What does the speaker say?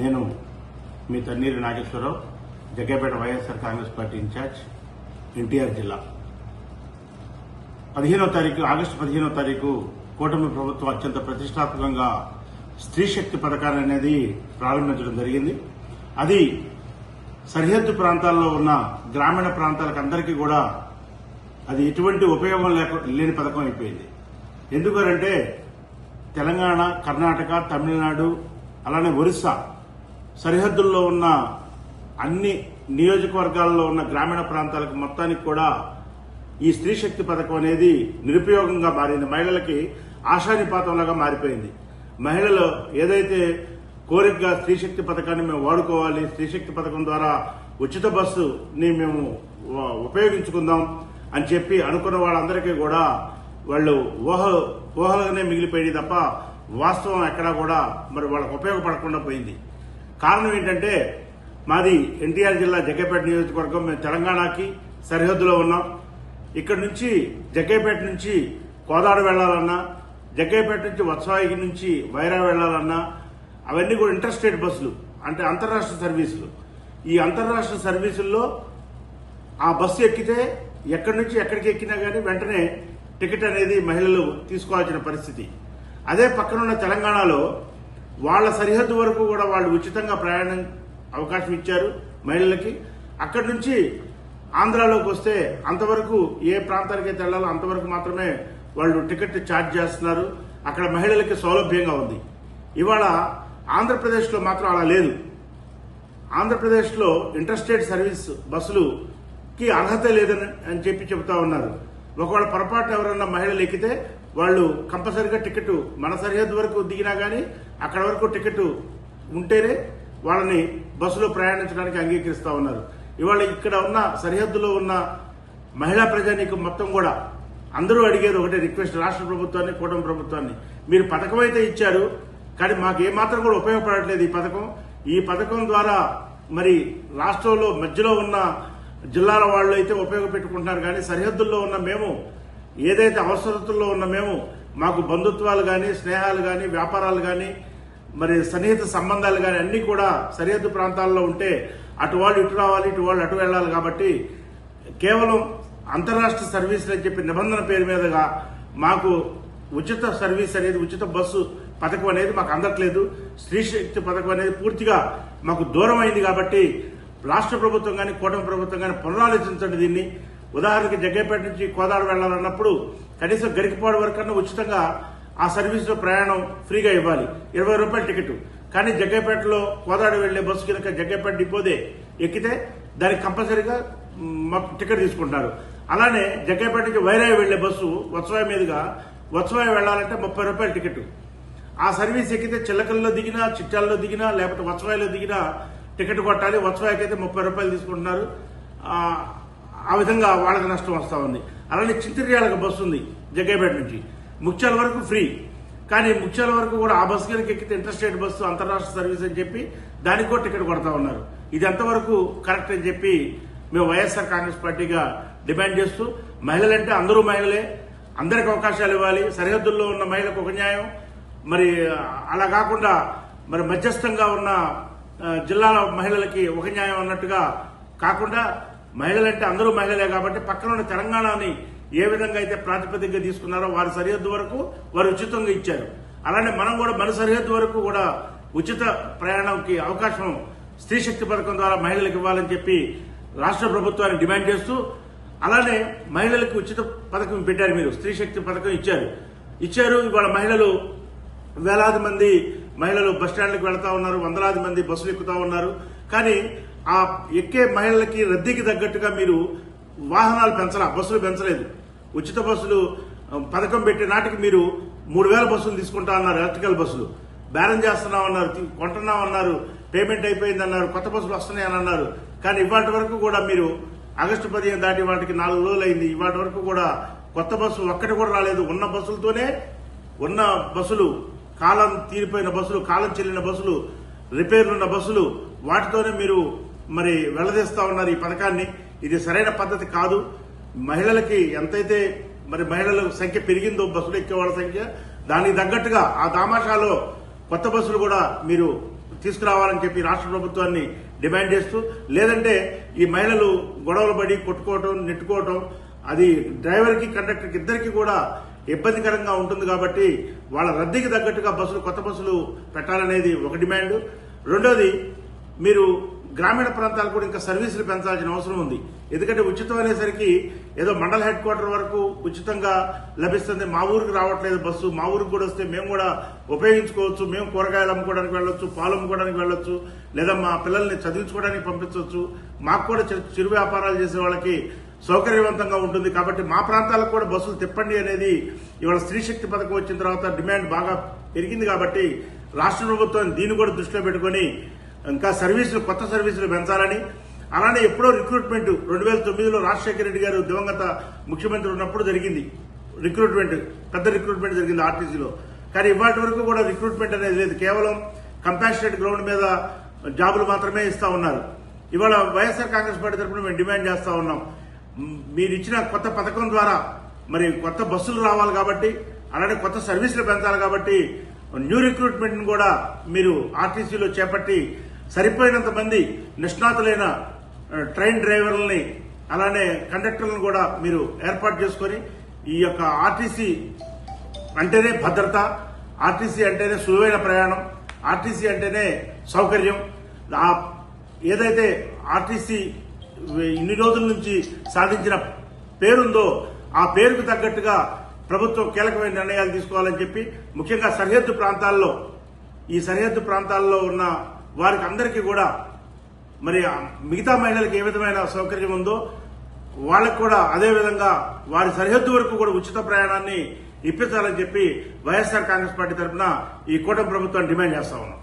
నేను మీ Tanneeru Nageswara Rao Jaggayyapeta YSR Congress party in-charge NTR జిల్లా. పదిహేనో తారీఖు ఆగస్టు పదిహేనో తారీఖు కూటమి ప్రభుత్వం అత్యంత ప్రతిష్టాత్మకంగా స్త్రీ శక్తి పథకాన్ని అనేది ప్రారంభించడం జరిగింది. అది సరిహద్దు ప్రాంతాల్లో ఉన్న గ్రామీణ ప్రాంతాలకు అందరికీ కూడా అది ఎటువంటి ఉపయోగం లేక లేని పథకం అయిపోయింది. ఎందుకనంటే తెలంగాణ కర్ణాటక తమిళనాడు అలానే ఒరిస్సా సరిహద్దుల్లో ఉన్న అన్ని నియోజకవర్గాల్లో ఉన్న గ్రామీణ ప్రాంతాలకు మొత్తానికి కూడా ఈ స్త్రీ శక్తి పథకం అనేది నిరుపయోగంగా మారింది. మహిళలకి ఆశానిపాతంలాగా మారిపోయింది. మహిళలు ఏదైతే కోరికగా స్త్రీ శక్తి పథకాన్ని మేము వాడుకోవాలి స్త్రీ శక్తి పథకం ద్వారా ఉచిత బస్సుని మేము ఉపయోగించుకుందాం అని చెప్పి అనుకున్న వాళ్ళందరికీ కూడా వాళ్ళు ఊహ ఊహలుగానే మిగిలిపోయింది తప్ప వాస్తవం ఎక్కడా కూడా మరి వాళ్ళకు ఉపయోగపడకుండా పోయింది. కారణం ఏంటంటే మాది ఎన్టీఆర్ జిల్లా జగ్గేపేట నియోజకవర్గం మేము తెలంగాణకి సరిహద్దులో ఉన్నాం. ఇక్కడ నుంచి జగ్గేపేట నుంచి కోదాడ వెళ్ళాలన్నా జగ్గేపేట నుంచి వత్సాయి నుంచి వైరా వెళ్ళాలన్నా అవన్నీ కూడా ఇంటర్ స్టేట్ బస్సులు అంటే అంతర్రాష్ట్ర సర్వీసులు. ఈ అంతర్రాష్ట్ర సర్వీసుల్లో ఆ బస్సు ఎక్కితే ఎక్కడి నుంచి ఎక్కడికి ఎక్కినా కానీ వెంటనే టికెట్ అనేది మహిళలు తీసుకోవాల్సిన పరిస్థితి. అదే పక్కనున్న తెలంగాణలో వాళ్ళ సరిహద్దు వరకు కూడా వాళ్ళు ఉచితంగా ప్రయాణం అవకాశం ఇచ్చారు మహిళలకి. అక్కడి నుంచి ఆంధ్రాలోకి వస్తే అంతవరకు ఏ ప్రాంతానికైతే వెళ్ళాలో అంతవరకు మాత్రమే వాళ్ళు టికెట్ ఛార్జ్ చేస్తున్నారు. అక్కడ మహిళలకి సౌలభ్యంగా ఉంది. ఇవాళ ఆంధ్రప్రదేశ్లో మాత్రం అలా లేదు. ఆంధ్రప్రదేశ్లో ఇంటర్స్టేట్ సర్వీస్ బస్సులుకి అర్హత లేదని అని చెప్పి చెబుతా ఉన్నారు. ఒకవేళ పొరపాటు ఎవరన్నా మహిళలు ఎక్కితే వాళ్ళు కంపల్సరిగా టికెట్ మన సరిహద్దు వరకు దిగినా కానీ అక్కడ వరకు టికెట్ ఉంటేనే వాళ్ళని బస్సులో ప్రయాణించడానికి అంగీకరిస్తా ఉన్నారు. ఇవాళ ఇక్కడ ఉన్న సరిహద్దులో ఉన్న మహిళా ప్రజానీకం మొత్తం కూడా అందరూ అడిగేది ఒకటే రిక్వెస్ట్ రాష్ట్ర ప్రభుత్వాన్ని కూటమి ప్రభుత్వాన్ని. మీరు పథకం అయితే ఇచ్చారు కానీ మాకు ఏమాత్రం కూడా ఉపయోగపడట్లేదు ఈ పథకం. ఈ పథకం ద్వారా మరి రాష్ట్రంలో మధ్యలో ఉన్న జిల్లాల వాళ్ళు అయితే ఉపయోగపెట్టుకుంటున్నారు కానీ సరిహద్దుల్లో ఉన్న మేము ఏదైతే అవసరతుల్లో ఉన్న మేము మాకు బంధుత్వాలు కానీ స్నేహాలు కానీ వ్యాపారాలు కానీ మరి సన్నిహిత సంబంధాలు కానీ అన్నీ కూడా సరిహద్దు ప్రాంతాల్లో ఉంటే అటు వాళ్ళు ఇటు రావాలి ఇటు వాళ్ళు అటు వెళ్ళాలి కాబట్టి కేవలం అంతరాష్ట్ర సర్వీసులు అని చెప్పి నిబంధన పేరు మీదుగా మాకు ఉచిత సర్వీస్ అనేది ఉచిత బస్సు పథకం అనేది మాకు అందట్లేదు. స్త్రీ శక్తి పథకం అనేది పూర్తిగా మాకు దూరం అయింది కాబట్టి రాష్ట్ర ప్రభుత్వం కానీ కూటమి ప్రభుత్వం కానీ పునరాలోచించండి దీన్ని. ఉదాహరణకి జగ్గేపేట నుంచి కోదాడ వెళ్ళాలన్నప్పుడు కనీసం గరికపాడు వరకన్నా ఉచితంగా ఆ సర్వీస్లో ప్రయాణం ఫ్రీగా ఇవ్వాలి. ఇరవై రూపాయల టికెట్. కానీ జగ్గైపేటలో కోదాడ వెళ్ళే బస్సు కనుక జగ్గైపేట డిపోదే ఎక్కితే దానికి కంపల్సరీగా టికెట్ తీసుకుంటారు. అలానే జగ్గేపేట నుంచి వైరాయి వెళ్ళే బస్సు వత్సవాయి మీదుగా వత్సవాయి వెళ్ళాలంటే ముప్పై రూపాయల టికెట్. ఆ సర్వీస్ ఎక్కితే చిల్లకల్లో దిగినా చిట్టాల్లో దిగినా లేకపోతే వత్సవాయిలో దిగినా టికెట్ కొట్టాలి. వత్సవాయికి అయితే ముప్పై రూపాయలు తీసుకుంటున్నారు. ఆ, ఆ విధంగా వాళ్ళకి నష్టం వస్తూ ఉంది. అలానే చింతిర్యాలకు బస్సు ఉంది జగ్గైపేట నుంచి. ముఖ్యాల వరకు ఫ్రీ. కానీ ముఖ్యాల వరకు కూడా ఆ బస్సు కనుక ఎక్కితే ఇంటర్స్టేట్ బస్సు అంతర్రాష్ట్ర సర్వీస్ అని చెప్పి దానికి కూడా టికెట్ కొడతా ఉన్నారు. ఇది ఎంతవరకు కరెక్ట్ అని చెప్పి మేము వైఎస్ఆర్ కాంగ్రెస్ పార్టీగా డిమాండ్ చేస్తూ మహిళలంటే అందరూ మహిళలే. అందరికి అవకాశాలు ఇవ్వాలి. సరిహద్దుల్లో ఉన్న మహిళలకు ఒక న్యాయం. మరి అలా కాకుండా మరి మధ్యస్థంగా ఉన్న జిల్లాల మహిళలకి ఒక న్యాయం అన్నట్టుగా కాకుండా మహిళలంటే అందరూ మహిళలే కాబట్టి పక్కన ఉన్న తెలంగాణని ఏ విధంగా అయితే ప్రాతిపదికగా తీసుకున్నారో వారి సరిహద్దు వరకు వారు ఉచితంగా ఇచ్చారు. అలానే మనం కూడా మన సరిహద్దు వరకు కూడా ఉచిత ప్రయాణంకి అవకాశం స్త్రీ శక్తి పథకం ద్వారా మహిళలకు ఇవ్వాలని చెప్పి రాష్ట్ర ప్రభుత్వాన్ని డిమాండ్ చేస్తూ అలానే మహిళలకు ఉచిత పథకం పెట్టారు మీరు. స్త్రీ శక్తి పథకం ఇచ్చారు. ఇచ్చారు. ఇవాళ మహిళలు వేలాది మంది మహిళలు బస్ స్టాండ్లకు వెళ్తా ఉన్నారు. వందలాది మంది బస్సులు ఎక్కుతా ఉన్నారు. కానీ ఆ ఎక్కే మహిళలకి రద్దీకి తగ్గట్టుగా మీరు వాహనాలు పెంచలా బస్సులు పెంచలేదు. ఉచిత బస్సులు పథకం పెట్టే నాటికి మీరు మూడు వేల బస్సులు తీసుకుంటా అన్నారు ఎలక్ట్రికల్ బస్సులు. బేరం చేస్తున్నాం అన్నారు కొంటున్నాం అన్నారు పేమెంట్ అయిపోయింది అన్నారు కొత్త బస్సులు వస్తున్నాయని అన్నారు. కానీ ఇవాటి వరకు కూడా మీరు ఆగస్టు పదిహేను దాటి వాటికి నాలుగు రోజులు అయింది. ఇవాటి వరకు కూడా కొత్త బస్సు ఒక్కటి కూడా రాలేదు. ఉన్న బస్సులతోనే ఉన్న బస్సులు కాలం తీరిపోయిన బస్సులు కాలం చెల్లిన బస్సులు రిపేర్లు ఉన్న బస్సులు వాటితోనే మీరు మరి వెళ్ళదీస్తా ఉన్నారు ఈ పథకాన్ని. ఇది సరైన పద్ధతి కాదు. మహిళలకి ఎంతైతే మరి మహిళల సంఖ్య పెరిగిందో బస్సులు ఎక్కే వాళ్ళ సంఖ్య దానికి తగ్గట్టుగా ఆ దామాషాలో కొత్త బస్సులు కూడా మీరు తీసుకురావాలని చెప్పి రాష్ట్ర ప్రభుత్వాన్ని డిమాండ్ చేస్తూ లేదంటే ఈ మహిళలు గొడవలు పడి కొట్టుకోవటం నెట్టుకోవటం అది డ్రైవర్కి కండక్టర్కి ఇద్దరికి కూడా ఇబ్బందికరంగా ఉంటుంది కాబట్టి వాళ్ళ రద్దీకి తగ్గట్టుగా బస్సులు కొత్త బస్సులు పెట్టాలనేది ఒక డిమాండ్. రెండోది మీరు గ్రామీణ ప్రాంతాలు కూడా ఇంకా సర్వీసులు పెంచాల్సిన అవసరం ఉంది. ఎందుకంటే ఉచితం అనేసరికి ఏదో మండల హెడ్ క్వార్టర్ వరకు ఉచితంగా లభిస్తుంది. మా ఊరికి రావట్లేదు బస్సు. మా ఊరికి కూడా వస్తే మేము కూడా ఉపయోగించుకోవచ్చు. మేము కూరగాయలు అమ్ముకోవడానికి వెళ్ళొచ్చు పాలు అమ్ముకోవడానికి వెళ్ళొచ్చు లేదా మా పిల్లల్ని చదివించుకోవడానికి పంపించవచ్చు. మాకు కూడా చిరు- చిరు వ్యాపారాలు చేసే వాళ్ళకి సౌకర్యవంతంగా ఉంటుంది. కాబట్టి మా ప్రాంతాలకు కూడా బస్సులు తిప్పండి అనేది ఇవాళ స్త్రీ శక్తి పథకం వచ్చిన తర్వాత డిమాండ్ బాగా పెరిగింది కాబట్టి రాష్ట్ర ప్రభుత్వం దీన్ని కూడా దృష్టిలో పెట్టుకొని ఇంకా సర్వీసులు కొత్త సర్వీసులు పెంచాలని. అలానే ఎప్పుడో రిక్రూట్మెంట్ రెండు వేల తొమ్మిదిలో రాజశేఖర రెడ్డి గారు దివంగత ముఖ్యమంత్రి ఉన్నప్పుడు జరిగింది. రిక్రూట్మెంట్ పెద్ద రిక్రూట్మెంట్ జరిగింది ఆర్టీసీలో. కానీ ఇవాటి వరకు కూడా రిక్రూట్మెంట్ అనేది లేదు. కేవలం కంపాషనేట్ గ్రౌండ్ మీద జాబులు మాత్రమే ఇస్తా ఉన్నారు. ఇవాళ వైఎస్ఆర్ కాంగ్రెస్ పార్టీ తరఫున మేము డిమాండ్ చేస్తా ఉన్నాం. మీరు ఇచ్చిన కొత్త పథకం ద్వారా మరి కొత్త బస్సులు రావాలి కాబట్టి అలానే కొత్త సర్వీసులు పెంచాలి కాబట్టి న్యూ రిక్రూట్మెంట్ కూడా మీరు ఆర్టీసీలో చేపట్టి సరిపోయినంత మంది నిష్ణాతులైన ట్రైన్ డ్రైవర్లని అలానే కండక్టర్లను కూడా మీరు ఏర్పాటు చేసుకొని ఈ యొక్క ఆర్టీసీ అంటేనే భద్రత ఆర్టీసీ అంటేనే సులువైన ప్రయాణం ఆర్టీసీ అంటేనే సౌకర్యం. ఏదైతే ఆర్టీసీ ఇన్ని రోజుల నుంచి సాధించిన పేరుందో ఆ పేరుకు తగ్గట్టుగా ప్రభుత్వం కీలకమైన నిర్ణయాలు తీసుకోవాలని చెప్పి ముఖ్యంగా సరిహద్దు ప్రాంతాల్లో ఈ సరిహద్దు ప్రాంతాల్లో ఉన్న వారికి అందరికీ కూడా మరి మిగతా మహిళలకు ఏ విధమైన సౌకర్యం ఉందో వాళ్ళకు కూడా అదే విధంగా వారి సరిహద్దు వరకు కూడా ఉచిత ప్రయాణాన్ని ఇప్పించాలని చెప్పి వైఎస్ఆర్ కాంగ్రెస్ పార్టీ తరఫున ఈ కూటమి ప్రభుత్వం డిమాండ్ చేస్తా ఉన్నాం.